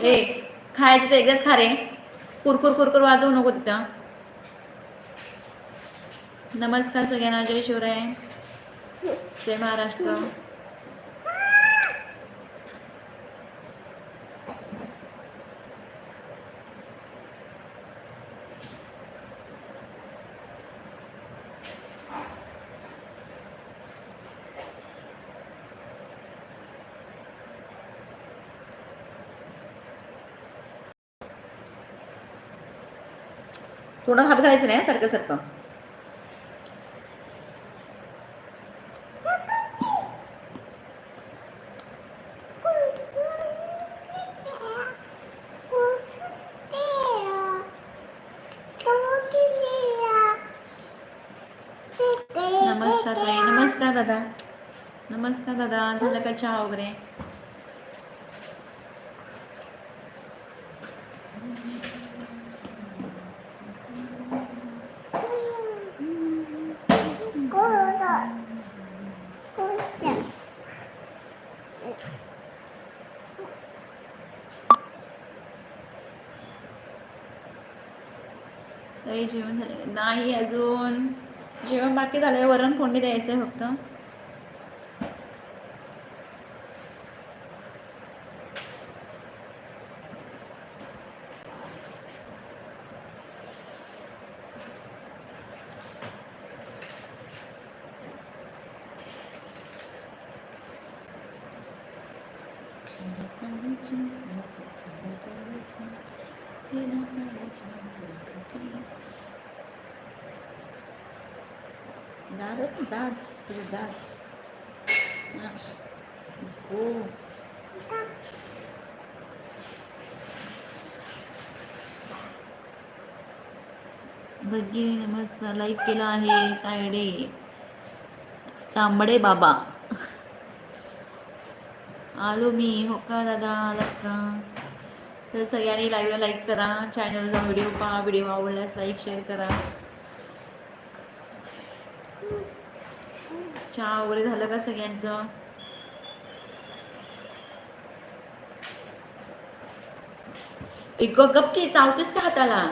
ए खायचं तर एकदाच खा रे. कुरकुर कुरकुर वाजवू नको तिथं. नमस्कार सगळ्यांना जय शिवराय. जय महाराष्ट्र. थोडं हात घालायचं नाही सारखं सारखं. नमस्कार ताई नमस्कार दादा. नमस्कार दादा झालं का चहा वगैरे? ताई जेवण झालं नाही अजून. जेवण बाकी झालंय वरण फोडणी द्यायचंय फक्त. दाद दाद लाईक केला आहे. तायडे. तांबडे बाबा. आलो मी. हो का दादा? आलात का तर सगळ्यांनी लाईव्हला लाईक करा. चॅनलचा व्हिडिओ पहा व्हिडिओ आवडल्यास लाईक शेअर करा. चहा वगैरे झालं का सगळ्यांचं? एक गप की चावतेस का हाताला?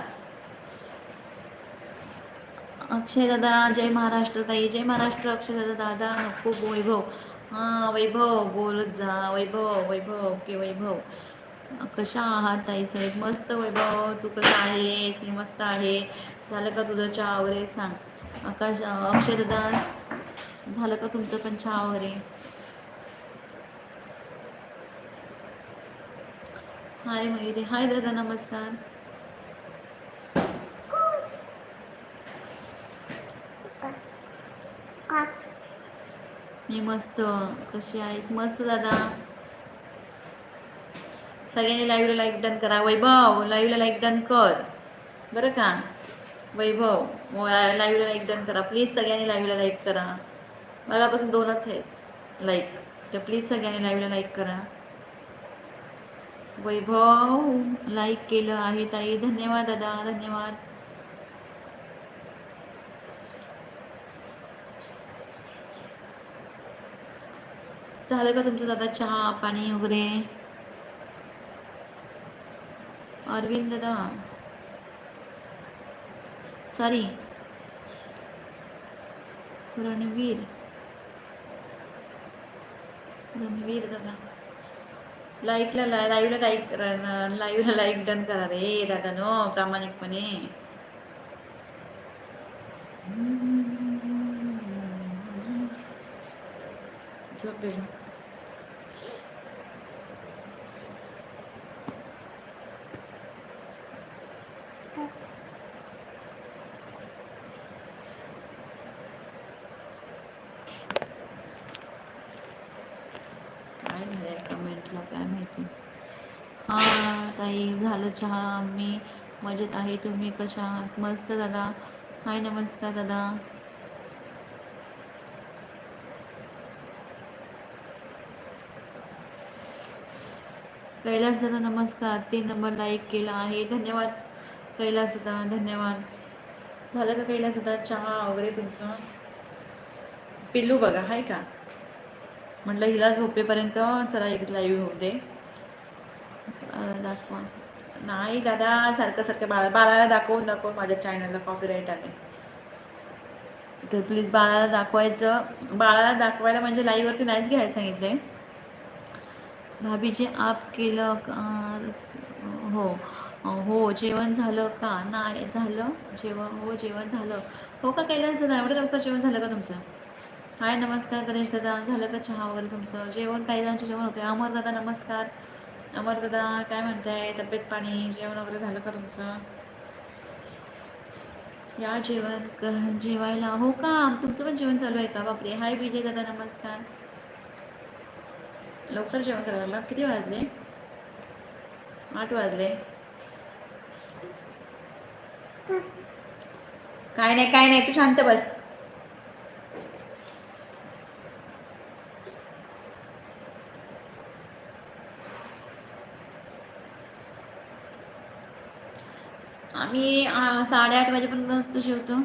अक्षय दादा जय महाराष्ट्र ताई जय महाराष्ट्र अक्षय दादा दादा नको वैभव. हां वैभव बोलत जा वैभव वैभव ओके वैभव. कशा आहात ताई? साहेब मस्त वैभव? तू कसं आहेस? मी मस्त आहे. झालं का तुझं चहा वगैरे? सांग. आकाश अक्षय झालं का तुमचं पण चहा वगैरे? हाय मयुरी. हाय दादा नमस्कार. मी मस्त. कशी आहेस? मस्त दादा. सगळ्यांनी लाईव्हला लाईक डन करा. वैभव लाईव्हला लाईक डन कर. बरं का? वैभव लाईव्हला लाईक डन करा. प्लीज सगळ्यांनी लाईव्हला लाईक करा. मलापासून दोनच आहेत. लाईक तर प्लीज सगळ्यांनी लाईव्हला लाईक करा. वैभव लाईक केलं आहे ताई. धन्यवाद दादा धन्यवाद. झालं का तुमचं दादा चहा पाणी वगैरे? अरविंद दादा सॉरी रणवीर रणवीर दादा लाईकला लाईव्हला लाईक लाईव्हला लाईक डन करा रे दादा नो प्रामाणिकपणे झोपेल काय झालंय कमेंटला काय माहिती? हा ताई झालं चहा. मी मजेत आहे. तुम्ही कशा आहात? मस्त दादा. हाय नमस्कार दादा. कैलास दादा नमस्कार. तीन नंबर लाईक केला आहे. धन्यवाद. कैलास दादा धन्यवाद. झालं का कैलास दादा? चहा वगैरे तुमचं? पिल्लू बघा हाय का? म्हटलं हिला झोपेपर्यंत चला एक लाईव्ह होऊ दे. दाखवा. नाही दादा सारखं सारखं बाळा बाळाला दाखवून दाखव माझ्या चॅनलला कॉपीराईट आले. तर प्लीज बाळाला दाखवायचं. बाळाला दाखवायला म्हणजे लाईव्हवरती नाहीच घ्यायला सांगितले भाभीजी आप केलं का? हो. हो जेवण झालं का? नाही झालं. जेवण हो जेवण झालं. हो का कैलास दादा? एवढं लवकर जेवण झालं का तुमचं? हाय नमस्कार गणेश दादा. झालं का चहा वगैरे तुमचं? जेवण काही जणांचं जेवण होतं अमर दादा नमस्कार. अमर दादा काय म्हणताय? तब्येत पाणी जेवण वगैरे झालं का तुमचं? या जेवण क जेवायला. हो का? तुमचं पण जेवण चालू आहे का? बापरे. हाय विजय दादा नमस्कार. लवकर जेवण करायला लागला. किती वाजले? आठ वाजले. काय नाही काय नाही. तू शांत बस. आम्ही साडेआठ वाजेपर्यंत असतो शिवतो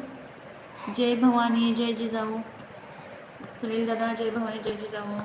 जय भवानी जय जिजाऊ. सुनील दादा जय भवानी जय जिजाऊ.